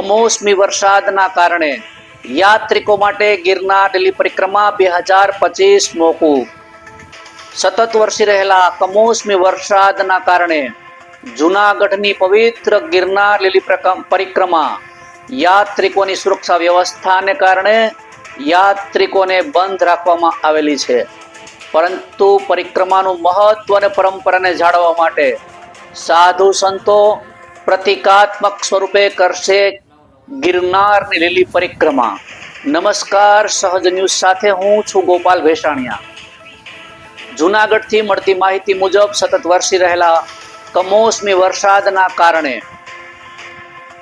કમોસમી વરસાદના કારણે યાત્રિકો માટે ગિરનાર લીલી પરિક્રમા બે હજાર પચીસ મોકૂફ સતત વરસી રહેલા કમોસમી વરસાદના કારણે જૂનાગઢની પવિત્ર ગિરનાર લીલી પરિક્રમા યાત્રિકોની સુરક્ષા વ્યવસ્થાને કારણે યાત્રિકોને બંધ રાખવામાં આવેલી છે. પરંતુ પરિક્રમાનું મહત્વ અને પરંપરાને જાળવવા માટે સાધુ સંતો પ્રતિકાત્મક સ્વરૂપે કરશે ગિરનારની લીલી પરિક્રમા. નમસ્કાર, સહજ ન્યૂઝ સાથે હું છું ગોપાલ ભેસાણિયા. જૂનાગઢથી મળતી માહિતી મુજબ સતત વરસી રહેલા કમોસમી વરસાદના કારણે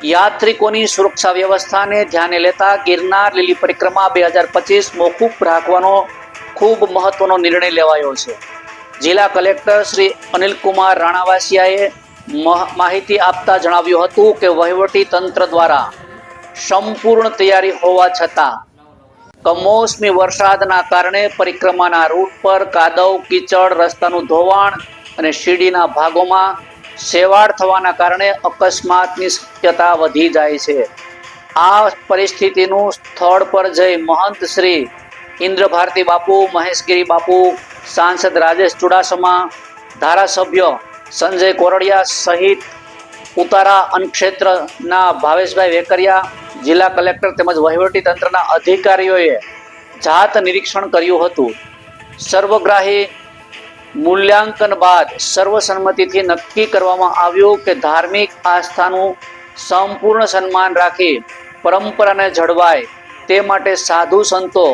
યાત્રિકોની સુરક્ષા વ્યવસ્થાને ધ્યાને લેતા ગિરનાર લીલી પરિક્રમા બે હજાર પચીસ મોકૂફ રાખવાનો ખૂબ મહત્વનો નિર્ણય લેવાયો છે. જિલ્લા કલેક્ટર શ્રી અનિલકુમાર રાણાવાસિયાએ મહ- માહિતી આપતા જણાવ્યું હતું કે વહીવટી તંત્ર દ્વારા સંપૂર્ણ તૈયારી હોવા છતાં, કમોસમી વરસાદના કારણે પરિક્રમાના રૂટ પર કાદવ, કીચડ, રસ્તાનું ધોવાણ અને શીડીના ભાગોમાં સેવાળ થવાના કારણે અકસ્માતની શક્યતા વધી જાય છે. આ પરિસ્થિતિનું સ્થળ પર જઈ મહંત શ્રી ઇન્દ્ર ભારતી બાપુ, મહેશગીરી બાપુ, સાંસદ રાજેશ ચુડાસમા, ધારાસભ્ય સંજય કોરડિયા સહિત ઉતારા અન્નક્ષેત્રના ભાવેશભાઈ વેકરિયા જિલ્લા કલેક્ટર તેમજ વહીવટી તંત્રના અધિકારીઓએ જાત નિરીક્ષણ કર્યું હતું. સર્વગ્રાહી મૂલ્યાંકન બાદ સર્વસંમતિથી નક્કી કરવામાં આવ્યું કે ધાર્મિક આસ્થાનું સંપૂર્ણ સન્માન રાખી પરંપરાને જળવાય તે માટે સાધુ સંતો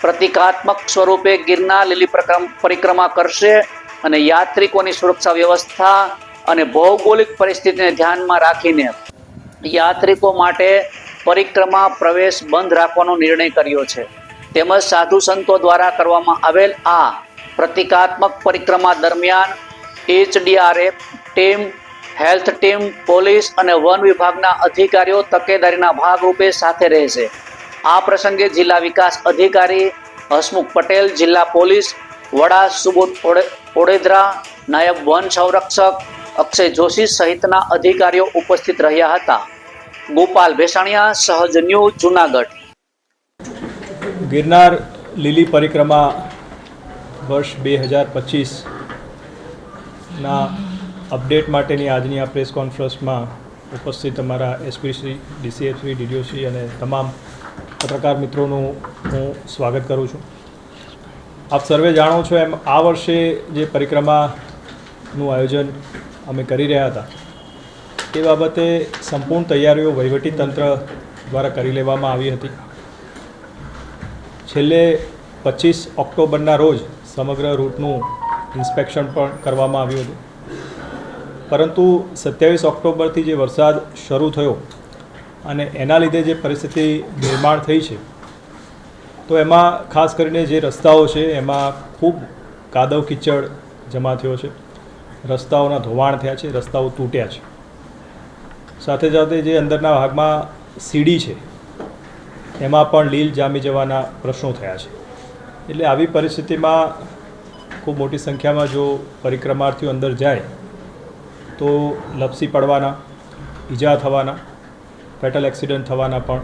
પ્રતિકાત્મક સ્વરૂપે ગિરનાર લીલી પ્રક્રમ- પરિક્રમા કરશે અને યાત્રિકોની સુરક્ષા વ્યવસ્થા અને ભૌગોલિક પરિસ્થિતિને ધ્યાનમાં રાખીને યાત્રિકો માટે પરિક્રમા, પ્રવેશ બંધ રાખવાનો નિર્ણય કર્યો છે. તેમજ સાધુ સંતો દ્વારા કરવામાં આવેલ આ પ્રતિકાત્મક પરિક્રમા દરમિયાન HDRF team, health team, police અને વન વિભાગના અધિકારીઓ તકેદારીના ભાગરૂપે સાથે રહેશે આ પ્રસંગે જિલ્લા વિકાસ અધિકારી હસમુખ પટેલ, જિલ્લા પોલીસ વડા સુબોધ ઓડે- ઓડેદરા, નાયબ વન સંરક્ષક અક્ષય જોશી સહિતના અધિકારીઓ ઉપસ્થિત રહ્યા હતા. ગોપાલ ભેસાણિયા, સહજ ન્યૂઝ જુનાગઢ. ગિરનાર લીલી પરિક્રમા વર્ષ બે હજાર પચીસના અપડેટ માટેની આજની આ પ્રેસ કોન્ફરન્સમાં ઉપસ્થિત અમારા એસપી શ્રી ડીસીએફસી ડીડીઓસી અને તમામ પત્રકાર મિત્રોનું હું સ્વાગત કરું છું. આપ સર્વે જાણો છો એમ આ વર્ષે જે પરિક્રમાનું આયોજન અમે કરી રહ્યા હતા. એ બાબતે સંપૂર્ણ તૈયારીઓ વહીવટી તંત્ર દ્વારા કરી લેવામાં આવી હતી. છેલ્લે પચીસ ઓક્ટોબરના રોજ સમગ્ર રૂટનું ઇન્સ્પેક્શન પણ કરવામાં આવ્યું હતું. પરંતુ સત્યાવીસ ઓક્ટોબરથી જે વરસાદ શરૂ થયો અને એના લીધે જે પરિસ્થિતિ નિર્માણ થઈ છે, તો એમાં ખાસ કરીને જે રસ્તાઓ છે, એમાં ખૂબ કાદવ કીચડ જમા થયો છે. રસ્તાઓના ધોવાણ થયા છે, રસ્તાઓ તૂટ્યા છે. સાથે સાથે જે અંદરના ભાગમાં સીડી છે, એમાં પણ લીલ જામી જવાના પ્રશ્નો થયા છે. એટલે આવી પરિસ્થિતિમાં ખૂબ મોટી સંખ્યામાં જો પરિક્રમાર્થીઓ અંદર જાય, તો લપસી પડવાના, ઈજા થવાના ફેટલ એક્સિડન્ટ થવાના પણ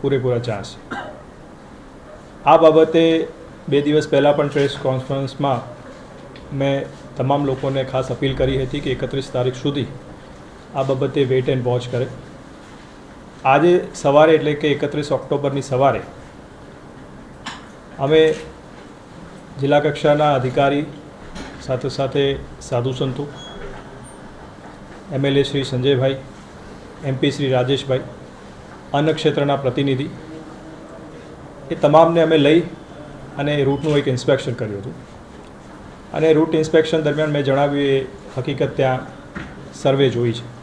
પૂરેપૂરા ચાન્સ આ બાબતે બે દિવસ પહેલાં પણ પ્રેસ કોન્ફરન્સમાં મેં તમામ લોકોને ખાસ અપીલ કરી હતી કે એકત્રીસ તારીખ સુધી આ બાબતે વેઇટ એન્ડ વોચ કરે. આજે સવારે એટલે કે એકત્રીસ ઓક્ટોબરની સવારે અમે જિલ્લા કક્ષાના અધિકારી સાથે સાથે સાધુ સંતો એમએલએ શ્રી સંજયભાઈ એમપી શ્રી રાજેશભાઈ, અન્ન ક્ષેત્રના પ્રતિનિધિ, એ તમામને અમે લઈ અને રૂટનું એક ઇન્સ્પેક્શન કર્યું હતું. અને રૂટ ઇન્સ્પેક્શન દરમિયાન મેં જણાવ્યું, એ હકીકત ત્યાં સર્વે જોઈ છે.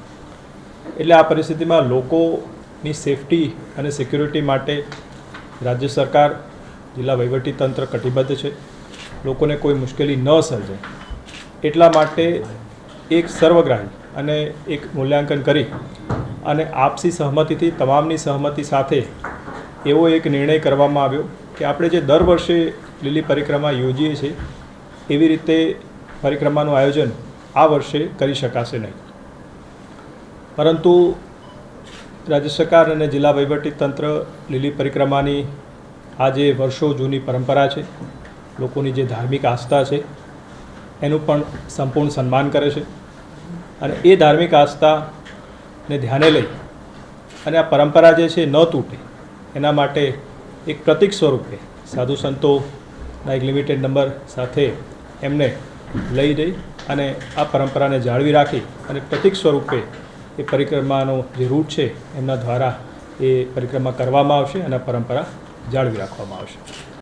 એટલે આ પરિસ્થિતિમાં લોકોની સેફટી અને સિક્યુરિટી માટે રાજ્ય સરકાર, જિલ્લા તંત્ર કટિબદ્ધ છે. લોકોને કોઈ મુશ્કેલી ન સર્જાય એટલા માટે એક સર્વગ્રાહી અને એક મૂલ્યાંકન કરી અને આપસી સહમતિથી, તમામની સહમતિ સાથે એવો એક નિર્ણય કરવામાં આવ્યો કે આપણે જે દર વર્ષે લીલી પરિક્રમા યોજીએ છીએ, એવી રીતે પરિક્રમાનું આયોજન આ વર્ષે કરી શકાશે નહીં. પરંતુ રાજ્ય સરકાર અને જિલ્લા વહીવટી તંત્ર લીલી પરિક્રમાની આ જે વર્ષો જૂની પરંપરા છે. લોકોની જે ધાર્મિક આસ્થા છે, એનું પણ સંપૂર્ણ સન્માન કરે છે. અને એ ધાર્મિક આસ્થાને ધ્યાને લઈ અને આ પરંપરા જે છે, ન તૂટે, એના માટે એક પ્રતિક સ્વરૂપે સાધુ સંતોના એક લિમિટેડ નંબર સાથે એમને લઈ જઈ અને આ પરંપરાને જાળવી રાખી અને પ્રતિક સ્વરૂપે એ પરિક્રમાનો જે રૂટ છે, એમના દ્વારા એ પરિક્રમા કરવામાં આવશે અને પરંપરા જાળવી રાખવામાં આવશે.